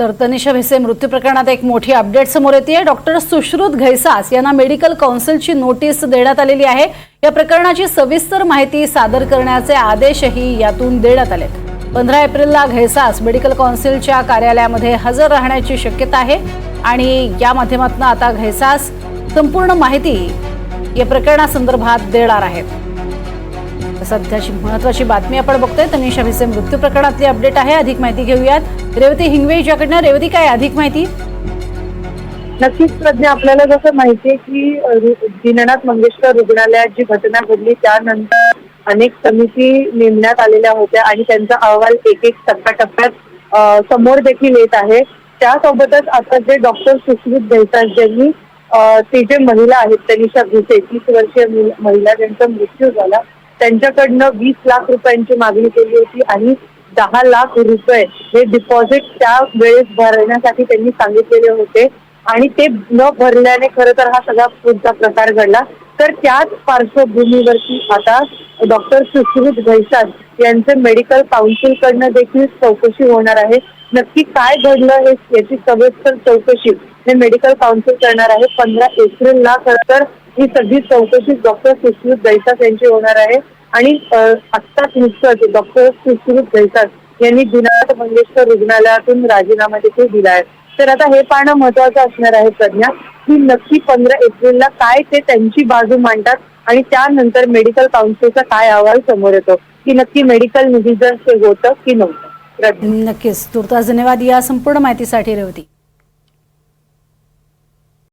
तर तनिषा भिसे मृत्यू प्रकरणात एक मोठी अपडेट समोर येते डॉक्टर सुश्रुत घैसास यांना मेडिकल काउन्सिलची नोटीस देण्यात आलेली आहे. या प्रकरणाची सविस्तर माहिती सादर करण्याचे आदेशही यातून देण्यात आले पंधरा एप्रिलला घैसास मेडिकल काउन्सिलच्या कार्यालयामध्ये हजर राहण्याची शक्यता आहे. आणि या माध्यमातून आता घैसास संपूर्ण माहिती या प्रकरणासंदर्भात देणार आहेत. सध्याची महत्वाची बातमी आपण बघतोय. तनिषा भिसे मृत्यू प्रकरणातली अपडेट आहे. अधिक माहिती घेऊयात. रेवती हिंगवे हिच्याकडनं. रेवती काय अधिक माहिती? नक्कीच प्रज्ञा आपल्याला जसं माहितीये की अ, दीनानाथ मंगेशकर रुग्णालयात जी घटना घडली त्यानंतर अनेक समिती नेमण्यात आलेल्या होत्या आणि त्यांचा अहवाल एक एक टप्प्याटप्प्यात समोर देखील येत आहे. त्यासोबतच आता जे डॉक्टर सुश्रुत देसाई ज्यांनी ती जे महिला आहेत तनिषा भिसे तीस वर्षीय महिला ज्यांचा मृत्यू झाला त्यांच्याकडनं वीस लाख रुपयांची मागणी केली होती आणि दहा लाख रुपये हे डिपॉझिट त्या वेळेस भरण्यासाठी त्यांनी सांगितलेले होते. आणि ते न भरल्याने खरं तर हा सगळा पुढचा प्रकार घडला. तर त्याच पार्श्वभूमीवरती आता डॉक्टर सुश्रुत घैसाल यांचे मेडिकल काउन्सिल कडनं देखील चौकशी होणार आहे. नक्की काय घडलं हे याची सविस्तर चौकशी हे मेडिकल काउन्सिल करणार आहे. पंधरा एप्रिलला खरं तर ही सगळी चौकशी डॉक्टर सुश्रुत दैसास यांची होणार आहे. आणि आत्ताच नुकतंच डॉक्टर सुश्रुत दैसास यांनी दिनानाथ मंगेशकर रुग्णालयातून राजीनामा देखील दिला आहे. तर आता हे पाहणं महत्वाचं असणार आहे प्रज्ञा की नक्की पंधरा एप्रिलला काय ते त्यांची बाजू मांडतात आणि त्यानंतर मेडिकल काउन्सिलचा काय अहवाल समोर येतो की नक्की मेडिकल निधी जर होतं की नव्हतं. नक्कीच. तुर्तास धन्यवाद. या संपूर्ण माहितीसाठी रेवती.